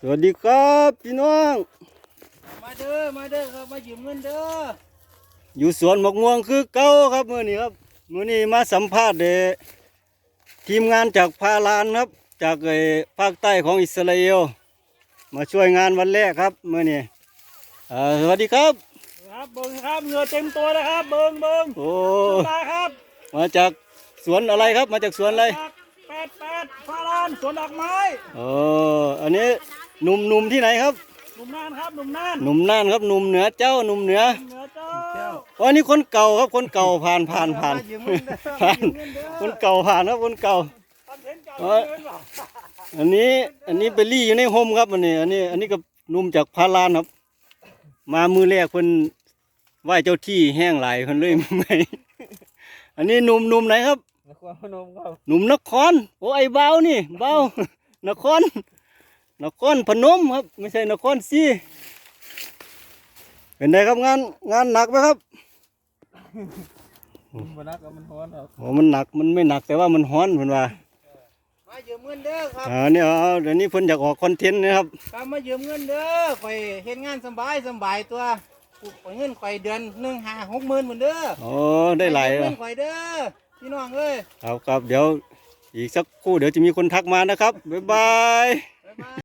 สวัสดีครับพี่น้อง มาเด้อมาเด้อครับมายืมเงินเด้ออยู่สวนมะม่วงคือเก้าครับมื่อนี้ครับมื่อนี้มาสัมภาษณ์เดทีมงานจากพาลานครับ จากไอ้ภาคใต้ของอิสราเอลมาช่วยงานวันแรกครับมื่อนี้เอ่อสวัสดีครับ ครับเบิ้งครับเหงื่อเต็มตัวเลยครับ เบิ้งเบิ้งโอ้มาครับมาจากสวนอะไรครับมาจากสวนอะไรแปดแปดฟาลานสวนดอกไม้โอ้อันนี้ หนุ่มหนุ่มที่ไหนครับหนุ่มน่านครับหนุ่มน่านหนุ่มน่านครับหนุ่มเหนือเจ้าหนุ่มเหนือเหนือเจ้าอ๋ออันนี้คนเก่าครับคนเก่าผ่านผ่านผ่านมายืมเงินเด้อผ่านยืมเงินเด้อคนเก่าผ่านครับคนเก่าคอนเทนต์เก่าเอ้ยยืมเงินเหรออันนี้อันนี้ไปรี่อยู่ในโฮมครับอันนี้ อันนี้ อันนี้กับหนุ่มจากพารานครับ มามือแรกเพิ่นไหว้เจ้าที่แห้งหลายเพิ่นเลยไม่อันนี้หนุ่มหนุ่มไหนครับนครพนมครับหนุ่มนคร โอ้ไอ้เบานี่เบานคร นครพนมครับ ไม่ใช่นครซีเป็นไงครับงานงานหนักไหมครับมันนักมันฮ้อนครับโอ้มันหนักมันไม่หนักแต่ว่ามันฮ้อนเพิ่นว่ามายืมเงินเด้อครับอ่าเนี่ยเอาเดี๋ยวนี้เพิ่นอยากออกคอนเทนต์นะครับครับมายืมเงินเด้อข่อยเฮ็ดงานสำบายสำบายตัวข่อยเงินข่อยเดือนหนึ่งห้าหกหมื่นเหมือนเด้อโอ้ได้หลายเงิแล้วนข่อยเด้อพี่น้องเอ้ยครับครับเดี๋ยวอีกสักครู่เดี๋ยวจะมีคนทักมานะครับบ๊ายบายบ๊ายบาย